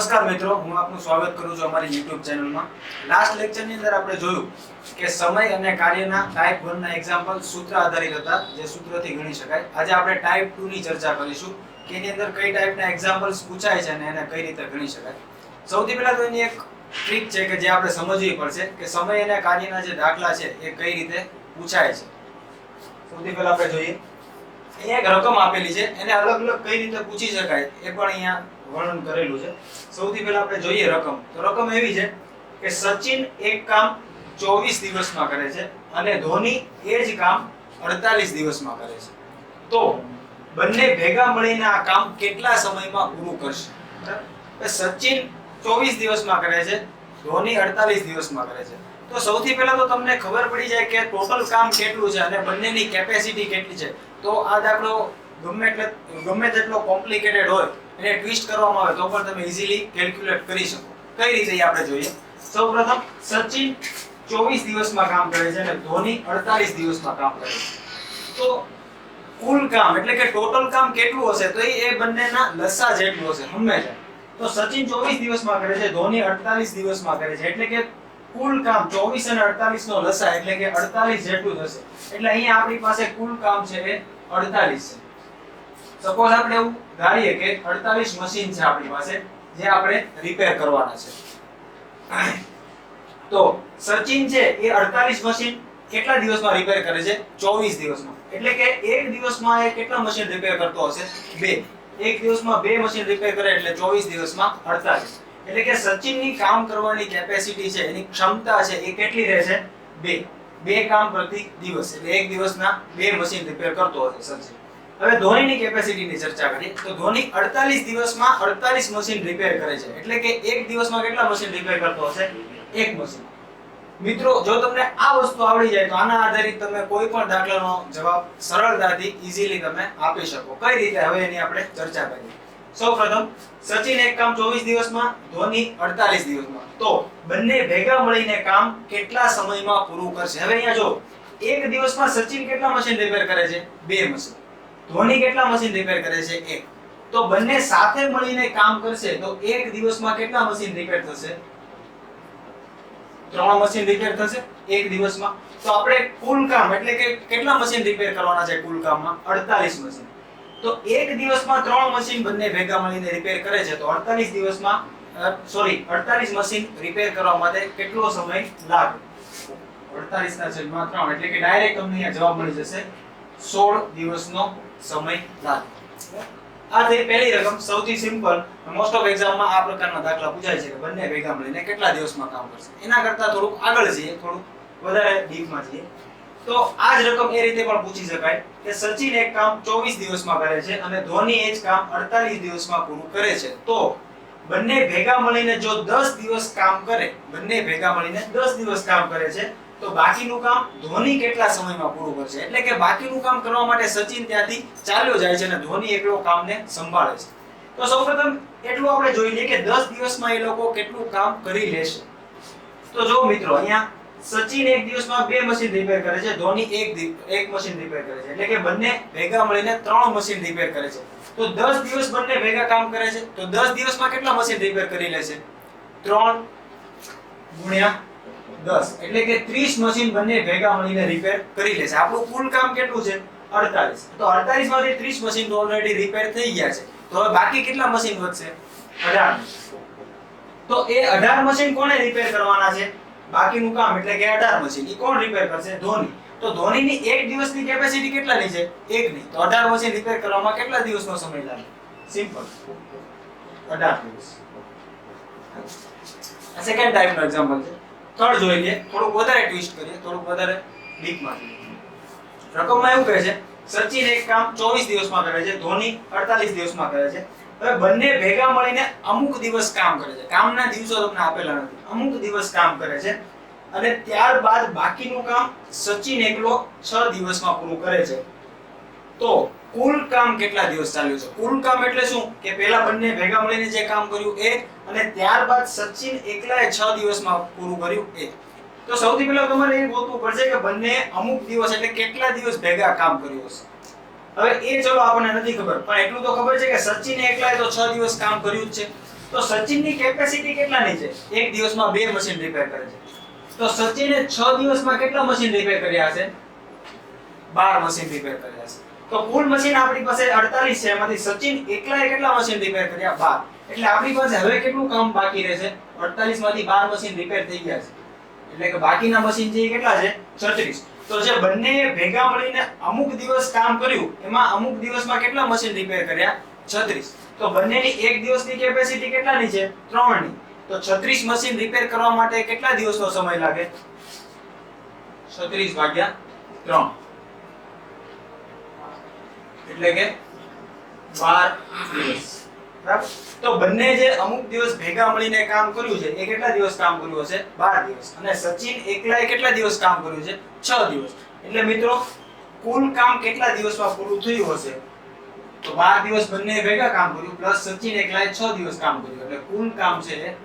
નમસ્કાર મિત્રો, હું આપનું સ્વાગત કરું છું અમારી YouTube ચેનલમાં લાસ્ટ લેક્ચરની અંદર આપણે જોયું કે સમય અને કાર્યના ટાઈપ 1 ના એક્ઝામ્પલ સૂત્ર આધારિત હતા, જે સૂત્રથી ગણી શકાય. આજે આપણે ટાઈપ 2 ની ચર્ચા કરીશું, કે એની અંદર કઈ ટાઈપના એક્ઝામ્પલ્સ પૂછાય છે અને એને કઈ રીતે ગણી શકાય. સૌથી પહેલા તો એની એક ટ્રીક છે કે જે આપણે સમજવી પડશે કે સમય અને કાર્યના જે દાખલા છે, એ કઈ રીતે પૂછાય છે. સૌથી પહેલા આપણે જોઈએ. અહીંયા એક રકમ આપેલી છે, એને અલગ અલગ કઈ રીતે પૂછી શકાય, એ પણ અહીંયા વર્ણન કરેલું છે. સૌથી પહેલા આપણે જોઈએ રકમ. તો રકમ એવી છે કે સચિન એક કામ 24 દિવસમાં કરે છે અને ધોની એ જ કામ 48 દિવસમાં કરે છે. તો બંને ભેગા મળીને આ કામ કેટલા સમયમાં પૂરું કરશે? સચિન 24 દિવસમાં કરે છે, ધોની 48 દિવસમાં કરે છે. તો સૌથી પહેલા તો તમને ખબર પડી જાય કે ટોટલ કામ કેટલું છે અને બંનેની કેપેસિટી કેટલી છે. તો આ દાખલો ગમે એટલે ગમે તેટલો કોમ્પ્લિકેટેડ હોય, એને ટ્વિસ્ટ કરવામાં આવે તો પણ તમે ઇઝીલી કેલ્ક્યુલેટ કરી શકો. કઈ રીતે આપણે જોઈએ? સૌપ્રથમ, સચિન 24 દિવસમાં કામ કરે છે અને ધોની 48 દિવસમાં કામ કરે છે. તો કુલ કામ, એટલે કે ટોટલ કામ કેટલું હશે? તો એ બંનેના લસા જેટલું હશે, હંમેશા. તો સચિન 24 દિવસમાં કરે છે, ધોની 48 દિવસમાં કરે છે. એટલે કે કુલ કામ 24 અને 48 નો લસા, એટલે કે 48 જેટલું થશે એટલે અહીંયા આપણી પાસે કુલ કામ છે એ 48 છે. સપોઝ આપણે એવું ધારીએ કે 48 મશીન છે આપણી પાસે, જે આપણે રિપેર કરવાના છે. તો સચિન છે એ 48 મશીન કેટલા દિવસમાં રિપેર કરે છે? 24 દિવસમાં. એટલે કે એક દિવસમાં એ કેટલા મશીન રિપેર કરતો હશે? બે. એક દિવસમાં બે મશીન રિપેર કરે એટલે 24 દિવસમાં 48 એટલે કે સચિનની કામ કરવાની કેપેસિટી છે, એની ક્ષમતા છે એ કેટલી રહેશે બે. બે કામ પ્રતિ દિવસ. એટલે એક દિવસના બે મશીન રિપેર કરતો હશે, સચિન. હવે ધોનીની કેપેસિટીની ચર્ચા કરીએ. તો ધોની 48 દિવસમાં 48 મશીન રિપેર કરે છે. એટલે કે એક દિવસમાં કેટલા મશીન રિપેર કરતો હશે? એક મશીન મિત્રો, જો તમને આ વસ્તુ આવડી જાય, તો આના આધારિત તમે કોઈ પણ દાખલાનો જવાબ સરળતાથી ઈઝીલી તમે આપી શકો. કઈ રીતે? હવે એની આપણે ચર્ચા કરીએ. સૌપ્રથમ, સચિન એક કામ 24 દિવસમાં, ધોની 48 દિવસમાં. તો બંને ભેગા મળીને કામ કેટલા સમયમાં પૂરું કરશે? હવે અહીંયા જો, એક દિવસમાં સચિન કેટલા મશીન રિપેર કરે છે? બે મશીન ધોની કેટલા મશીન રિપેર કરે છે? એક. તો બંને સાથે મળીને કામ કરશે તો એક દિવસમાં કેટલા મશીન રિપેર થશે? ત્રણ મશીન રિપેર થશે એક દિવસમાં. તો આપણે કુલ કામ, એટલે કે કેટલા મશીન રિપેર કરવાના છે કુલ કામમાં? 48 મશીન તો એક દિવસમાં ત્રણ મશીન બંને ભેગા મળીને રિપેર કરે છે તો 48 દિવસમાં સોરી 48 મશીન રિપેર કરવા માટે કેટલો સમય લાગે? 48 ના છેદમાં 3 એટલે કે ડાયરેક્ટ તમને અહીંયા જવાબ મળી જશે 16 દિવસનો સમય લાગે. આ થઈ પહેલી રકમ, સૌથી સિમ્પલ મોસ્ટ ઓફ એક્ઝામમાં આ પ્રકારના દાખલા પૂછાય છે કે બંને ભેગા મળીને કેટલા દિવસમાં કામ કરશે. એના કરતાં થોડુંક આગળ જઈએ, થોડુંક વધારે ડીપમાં જઈએ. તો આ જ રકમ એ રીતે પણ પૂછી શકાય કે સચિન એક કામ 24 દિવસમાં કરે છે અને ધોની એ જ કામ 48 દિવસમાં પૂરું કરે છે. તો બંને ભેગા મળીને જો 10 દિવસ કામ કરે, બંને ભેગા મળીને 10 દિવસ કામ કરે છે તો બાકીનું કામ ધોની કેટલા સમયમાં પૂરું કરશે? એટલે કે બાકીનું કામ કરવા માટે સચિન ત્યાંથી ચાલ્યો જાય છે અને ધોની એકલો કામને સંભાળે છે. તો સૌપ્રથમ એટલું આપણે જોઈ લઈએ કે 10 દિવસમાં એ લોકો કેટલું કામ કરી લેશે. તો જો મિત્રો, અહીંયા સચિન એક દિવસમાં બે મશીન રિપેર કરે છે, ધોની એક એક મશીન રિપેર કરે છે. એટલે કે બંને ભેગા મળીને ત્રણ મશીન રિપેર કરે છે. તો 10 દિવસ બંને ભેગા કામ કરે છે. તો 10 દિવસમાં કેટલા મશીન રિપેર કરી લેશે? 3 ગુણ્યા 10 એટલે કે 30 મશીન બંને ભેગા મળીને રિપેર કરી લેશે. આપણું કુલ કામ કેટલું છે? 48 તો 48 માંથી 30 મશીન ઓલરેડી રિપેર થઈ ગયા છે. તો હવે બાકી કેટલા મશીન વધશે? 18 તો એ 18 મશીન કોને રિપેર કરવાના છે? બાકીનું કામ એટલે કે 18 મશીન એ કોણ રિપેર કરશે? ધોની. તો ધોનીની એક દિવસની કેપેસિટી કેટલાની છે? એકની. તો 18 મશીન રિપેર કરવામાં કેટલા દિવસનો સમય લાગે? સિમ્પલ 18 દિવસ. આ સેકન્ડ ટાઈપનો એક્ઝામ્પલ છે. થર્ડ જોઈ લે થોડુંક વધારે ટ્વિસ્ટ કરીએ, થોડુંક વધારે ડીપમાં જઈએ રકમમાં એવું કહે છે, સચિન એક કામ 24 દિવસમાં કરે છે, ધોની 48 દિવસમાં કરે છે. હવે બંને ભેગા મળીને અમુક દિવસ કામ કરે છે. કામના દિવસો તમને આપેલા નથી. અમુક દિવસ કામ કરે છે. અને ત્યારબાદ બાકીનું કામ સચિન એકલો 6 દિવસમાં પૂરું કરે છે. તો કુલ કામ કેટલા દિવસ ચાલ્યું છે? કુલ કામ એટલે શું? કે પહેલા બંને ભેગા મળીને જે કામ કર્યું એ, અને ત્યારબાદ સચિન એકલાએ 6 દિવસમાં પૂરું કર્યું એ. તો સૌથી પહેલા તમારે એ ગોતવું પડશે કે બંને અમુક દિવસ એટલે કેટલા દિવસ ભેગા કામ કર્યું હશે? હવે એ ચલો આપણને નથી ખબર, પણ એટલું તો ખબર છે કે સચિને એકલાએ તો 6 દિવસ કામ કર્યું જ છે. તો સચિનની કેપેસિટી કેટલાની છે? એક દિવસમાં બે મશીન રિપેર કરે છે. તો સચિને 6 દિવસમાં કેટલા મશીન રિપેર કર્યા હશે? 12 મશીન રિપેર કર્યા છે તો કુલ મશીન આપણી પાસે 48 છે. એમાંથી સચિન એકલાએ કેટલા મશીન રિપેર કર્યા? 12 એટલે આપણી પાસે હવે કેટલું કામ બાકી રહેશે 48 માંથી 12 મશીન રિપેર થઈ ગયા છે. એટલે કે બાકીના મશીન એ કેટલા છે? 36 તો જે બંને ભેગા મળીને અમુક દિવસ કામ કર્યું, એમાં અમુક દિવસમાં કેટલા મશીન રિપેર કર્યા? 36 તો બંનેની એક દિવસની કેપેસિટી કેટલાની છે? 3 ની તો 36 મશીન રિપેર કરવા માટે કેટલા દિવસનો સમય લાગે? 36 ભાગ્યા 3 એટલે કે 12 દિવસ. બરાબર? તો બંને જે અમુક દિવસ ભેગા મળીને કામ કર્યું છે, એ કેટલા દિવસ કામ કર્યું હશે? 12 દિવસ. અને સચિન એકલાએ કેટલા દિવસ કામ કર્યું છે? 6 દિવસ. એટલે મિત્રો, કુલ કામ કેટલા દિવસમાં પૂરું થયું હશે? તો 12 દિવસ બંને ભેગા કામ કર્યું, પ્લસ સચિન એકલાએ 6 દિવસ કામ કર્યું. એટલે કુલ કામ છે એ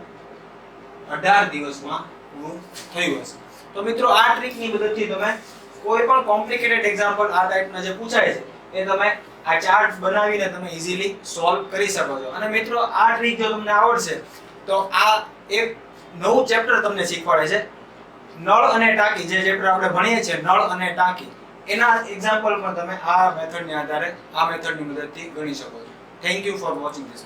18 દિવસમાં પૂરું થયું હશે. તો મિત્રો, આ ટ્રીકની મદદથી તમે કોઈ પણ કોમ્પ્લિકેટેડ એક્ઝામ્પલ આ ટાઈપના જે પૂછાય છે એ તમે આ ચાર્ટ બનાવીને તમે ઇઝીલી સોલ્વ કરી શકો છો. અને મિત્રો, આ ટ્રીક જો તમને આવડશે, તો આ એક નવું ચેપ્ટર તમને શીખવાડે છે. નળ અને ટાંકી, જે ચેપ્ટર આપણે ભણીએ છીએ, નળ અને ટાંકી, એના એક્ઝામ્પલ પણ તમે આ મેથડને આધારે, આ મેથડની મદદથી ગણી શકો છો. Thank you for watching this